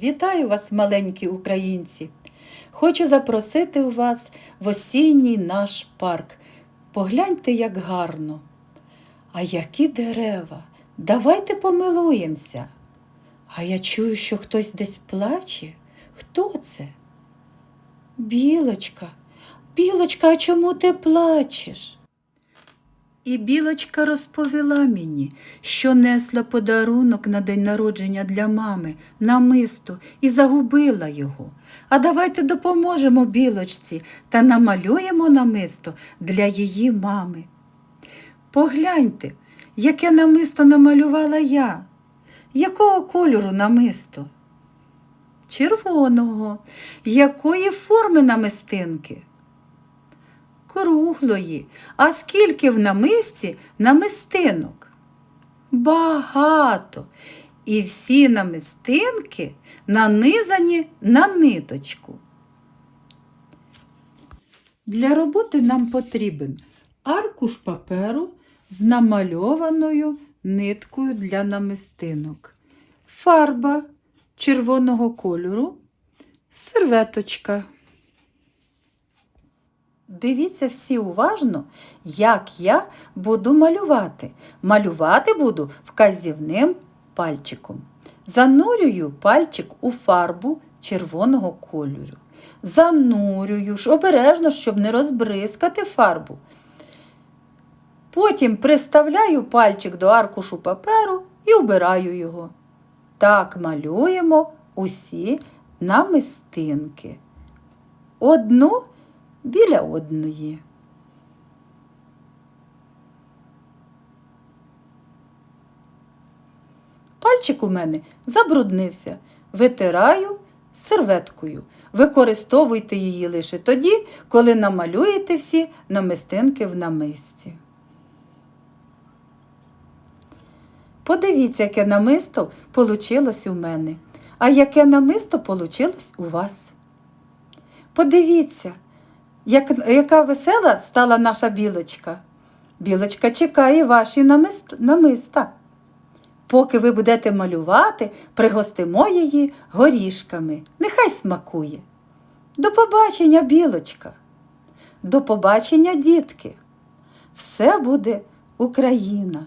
Вітаю вас, маленькі українці! Хочу запросити вас в осінній наш парк. Погляньте, як гарно. А які дерева! Давайте помилуємося. А я чую, що хтось десь плаче. Хто це? Білочка, білочка, а чому ти плачеш? І білочка розповіла мені, що несла подарунок на день народження для мами намисто і загубила його. А давайте допоможемо білочці та намалюємо намисто для її мами. Погляньте, яке намисто намалювала я. Якого кольору намисто? Червоного. Якої форми намистинки? Круглої. А скільки в намисті намистинок? Багато. І всі намистинки нанизані на ниточку. Для роботи нам потрібен аркуш паперу з намальованою ниткою для намистинок, фарба червоного кольору, серветочка. Дивіться всі уважно, як я буду малювати. Малювати буду вказівним пальчиком. Занурюю пальчик у фарбу червоного кольору. Занурюю ж обережно, щоб не розбризкати фарбу. Потім приставляю пальчик до аркушу паперу і убираю його. Так малюємо усі намистинки. Одну біля одної. Пальчик у мене забруднився. Витираю серветкою. Використовуйте її лише тоді, коли намалюєте всі намистинки в намисті. Подивіться, яке намисто получилось у мене, а яке намисто получилось у вас. Подивіться, як, яка весела стала наша білочка. Білочка чекає ваші намист, намиста. Поки ви будете малювати, пригостимо її горішками. Нехай смакує. До побачення, білочка. До побачення, дітки. Все буде Україна.